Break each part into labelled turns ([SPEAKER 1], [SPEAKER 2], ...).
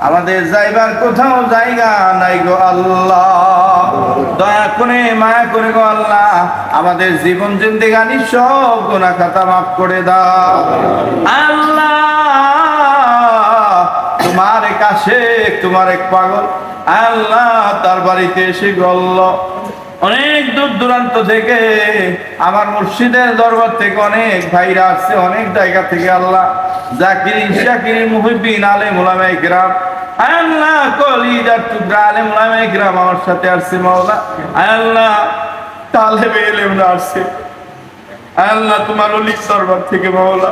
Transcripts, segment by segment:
[SPEAKER 1] আমাদের যাইবার কোথাও জায়গা নাই গো আল্লাহ। দয়া করে, মায়া করে গো আল্লাহ, আমাদের জীবন জিন্দেগানি সব গুনাহ খাতা মাফ করে দাও। আল্লাহ, তোমার এক কাছে তোমার এক পাগল। আল্লাহ, তার বাড়িতে এসে গল্ল। অনেক দূর দূরান্ত থেকে আমার মুর্শিদের দরবার থেকে অনেক ভাইরা আসছে, অনেক জায়গা থেকে আল্লাহ। জাকির শাকির মুহিবিন আলে মুলামাই গ্রাম আল্লাহ কলিজার টুকরা আলে মুলামাই গ্রাম আমার সাথে আসছে মাওলা। আল্লাহ তালেবে এলেমরা আসছে। আল্লাহ তোমার অলিক দরবার থেকে মাওলা।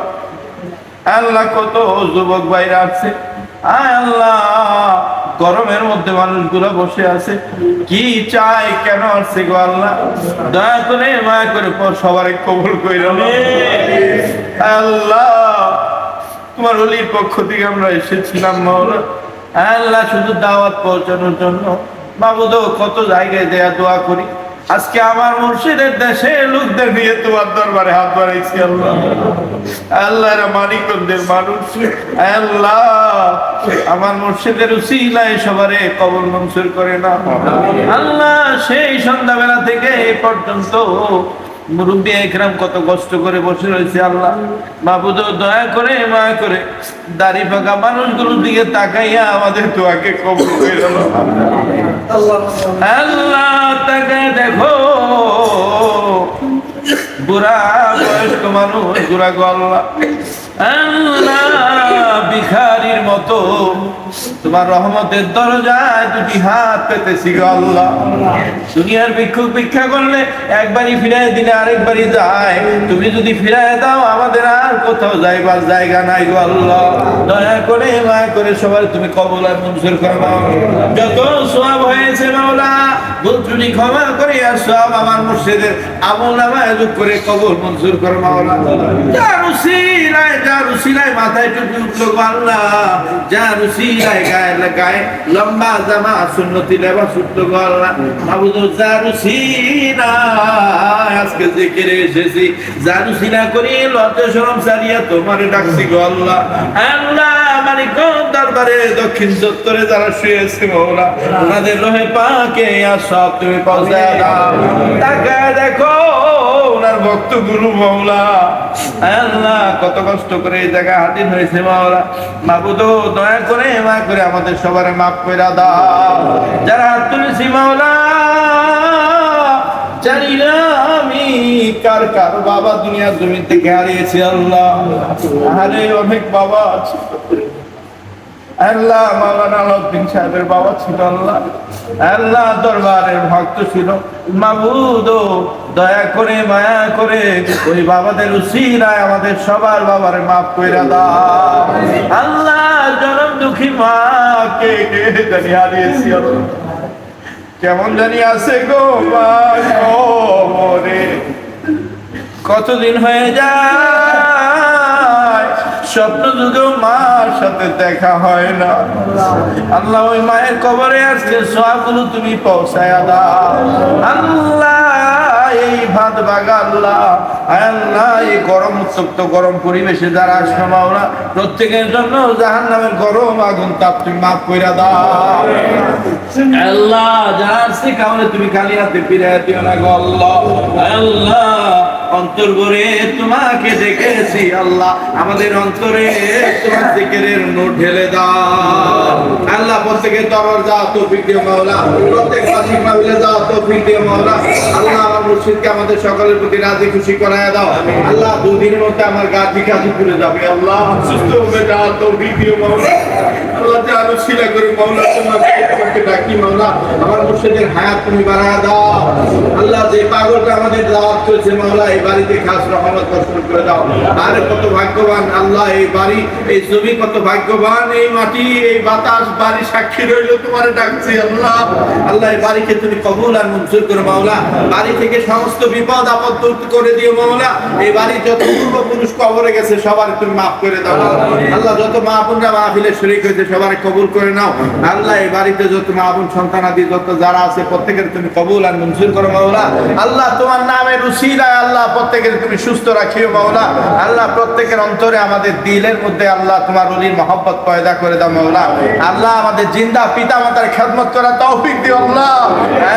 [SPEAKER 1] আল্লাহ কত যুবক ভাইরা আছে আয় আল্লাহ গরমের মধ্যে মানুষগুলো বসে আছে। কি চাই কেন আসছে গো আল্লাহ? দয়া করে মায়া করে পর সবার কবুল কইর আল্লাহ তোমার অলির পক্ষ থেকে আমরা এসেছিলাম আল্লাহ শুধু দাওয়াত পৌঁছানোর জন্য। বাবুদো কত জায়গায় দেয়া দোয়া করি। আজকে আমার মুর্শিদের দেশে লোকদের নিয়ে তোমার দরবারে হাত বাড়াইছি আল্লাহ। আল্লাহ রে মানিকদের মানুষ। আল্লাহ আমার মুর্শিদের উসিলায় সবারে কবর মনসুর করে না আল্লাহ সেই সন্ধ্যাবেলা থেকে এ পর্যন্ত মুরব্বী একরাম কত কষ্ট করে বসে রয়েছে আল্লাহ। বাবুদ দয়া করে, মায়া করে, দাড়ি পাকা মানুষগুলোর দিকে তাকাইয়া আমাদের তোয়াকে কবর করে আল্লাহ তাকে দেখো। বুড়া বয়স্ক মানুষ, বুড়া গল্লা আল্লাহ ভিখারির মতো। তোমার রহমতের দরজায় দুটি হাত পেতেছি গো আল্লাহ। দুনিয়ার ভিক্ষুক ভিক্ষা করলে একবারই ফিরাই দিলে আরেকবারই যায়। তুমি যদি ফিরাই দাও আমাদের আর কোথাও যাইবার জায়গা নাই গো আল্লাহ। দয়া করে মায়া করে সবার তুমি কবল আর মঞ্জুর করো যত সব হয়েছে মাওলা, ভুল ক্ষমা করে আর সব আমার মুর্শিদের আমল নামায় যোগ করে কবল, মঞ্জুর করো মাওলা। যার উসিলায় যার উসিলায় মাথায় টুপি উঠল আল্লাহ যার উসিলায় গায়ে গায়ে লম্বা জামা সুন্নতি লেবা উঠল গো আল্লাহ। মাবুদ যার উসিলায়, আজকে জিকিরে এসেছি, যার উসিলা করি লজ্জা শরম তোমারে ডাকছি গো আল্লাহ। আল্লাহ দরবারে, দক্ষিণ চত্বরে যারা শুয়েছে ওনাদের রহে পাকে তুমি দাও। দেখো ওনার ভক্ত গুরু মৌলা। আল্লাহ, কত কষ্ট করে এই জায়গায় হাজির হয়েছে মাওলা মাবুদ দয়া করে মা করে আমাদের সবার মাফ করে দাও। যারা হাত তুলেছি মাওলা জানি না আমি কার কার বাবা দুনিয়ার জমি থেকে হারিয়েছি আল্লাহ। আরে অনেক বাবা আছে। সাহেবের বাবা ছিল আল্লাহ। আল্লাহ দরবারের ভক্ত ছিল। দয়া করে, মায়া করে ওই বাবাদের উসিলায় আমাদের সবার বাবার মাফ কইরা দাও। আল্লাহ জনম দুঃখী মা কে হারিয়েছি আল্লাহ। কেমন জানি আছে গো মরে কতদিন হয়ে যায়, স্বপ্ন যুগেও মার সাথে দেখা হয় না। আল্লাহ ওই মায়ের কবরে আজকে সবগুলো তুমি পৌঁছায় দাও। আল্লাহ এই ভাত বাগা এই গরম, উত্তপ্ত গরম পরিবেশে যারা আসলো মাওলা, প্রত্যেকের জন্য জাহান নামের গরম আগুন তাপ তুমি মাফ কইরা দাও। আল্লাহ, যারা আসছে তুমি খালি হাতে ফিরে দিও না গো আল্লাহ অন্তর ভরে তোমাকে দেখেছি আল্লাহ। আমাদের অন্তরে তোমার জিকিরের নূর ঢেলে দাও। আল্লাহ প্রত্যেকে তবর দাও তৌফিক দিও মাওলা। প্রত্যেক বাসিক মাহফিলে দাও তৌফিক দিও মাওলা। আল্লাহ আমার মুর্শিদকে আমাদের সকলের প্রতি রাজি খুশি করায় দাও। আল্লাহ দুদিনের মধ্যে আমার গা বিকাশি করে যাবে আল্লাহ। সুস্থ হবে দাও তৌফিক দিও মাওলা। করে মাওলা বাড়ি বাড়িকে তুমি কবুল আর মঞ্জুর করো মাওলা বাড়ি থেকে সমস্ত বিপদ, আপদ দূর করে দিও মাওলা এই যত পূর্বপুরুষ কবরে গেছে, সবার তুমি মাফ করে দাও আল্লাহ, যত মা বোনরা মাহফিলে শরীর হয়েছে, সবার কবুল করে নাও। আল্লাহ এই বাড়িতে যত মা বোন সন্তানাদি যত যারা আছে, প্রত্যেকের তুমি কবুল আর মঞ্জুর করো মাওলা। আল্লাহ তোমার নামে রুসিলায় আল্লাহ প্রত্যেকের তুমি সুস্থ রাখিও মাওলা। আল্লাহ প্রত্যেকের অন্তরে আমাদের দিলের মধ্যে আল্লাহ তোমার অলির মহব্বত পয়দা করে দাও মাওলা। আল্লাহ আমাদের জিন্দা পিতা মাতার খেদমত করা তৌফিক দিও আল্লাহ।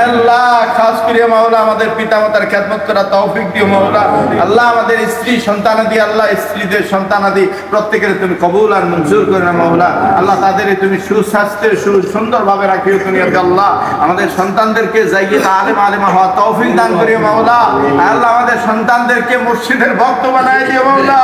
[SPEAKER 1] আল্লাহ, খাস করে মাওলা আমাদের পিতা মাতার খেদমত করা তৌফিক দিও মাওলা। আল্লাহ আমাদের স্ত্রী সন্তানাদি আল্লাহ স্ত্রীদের সন্তানাদি প্রত্যেকের তুমি কবুল আর মঞ্জুর করে না মাওলা। আল্লাহ তাদের তুমি সুস্বাস্থ্যের সু সুন্দরভাবে রাখিও তুমি আল্লাহ। আমাদের সন্তানদেরকে জায়গিয়ে আলেম আলেমা হওয়া তৌফিক দান করিও, মাওলা। আল্লাহ, আমাদের সন্তানদেরকে মসজিদের ভক্ত বানায় দিও, মাওলা।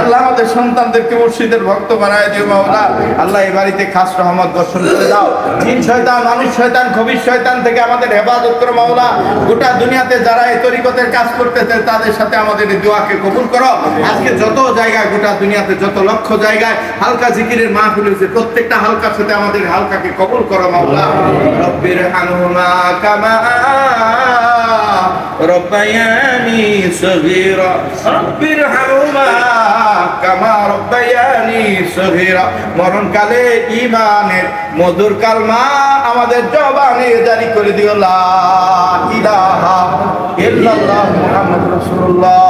[SPEAKER 1] আল্লাহ, আমাদের সন্তানদেরকে মসজিদের ভক্ত বানায় দিও, মাওলা। আল্লাহ, এই বাড়িতে খাস রহমত দর্শন করে দাও। জিন শয়তান, মানুষ শয়তান, খবির শয়তান থেকে আমাদের হেফাজত করো, মাওলা। গোটা দুনিয়াতে যারা এই তরিকতের কাজ করতেছে, তাদের সাথে আমাদের এই দোয়াকে কবুল করো। আজকে যত জায়গায়, গোটা দুনিয়াতে যত লক্ষ জায়গায় হালকা জিকিরের মাহফিল হয়েছে, প্রত্যেকটা হালকার সাথে আমাদের হালকাকে কবুল করো, মাওলা। রব্বির হানুমা কামা রব্বায়ানি সগীরা। রব্বির হানুমা কামা রব্বায়ানি সগীরা। মরণকালে ঈমানের মধুর কালমা আমাদের জবানে জারি করে দিও। লা ইলাহা ইল্লাল্লাহ মুহাম্মাদুর রাসূলুল্লাহ।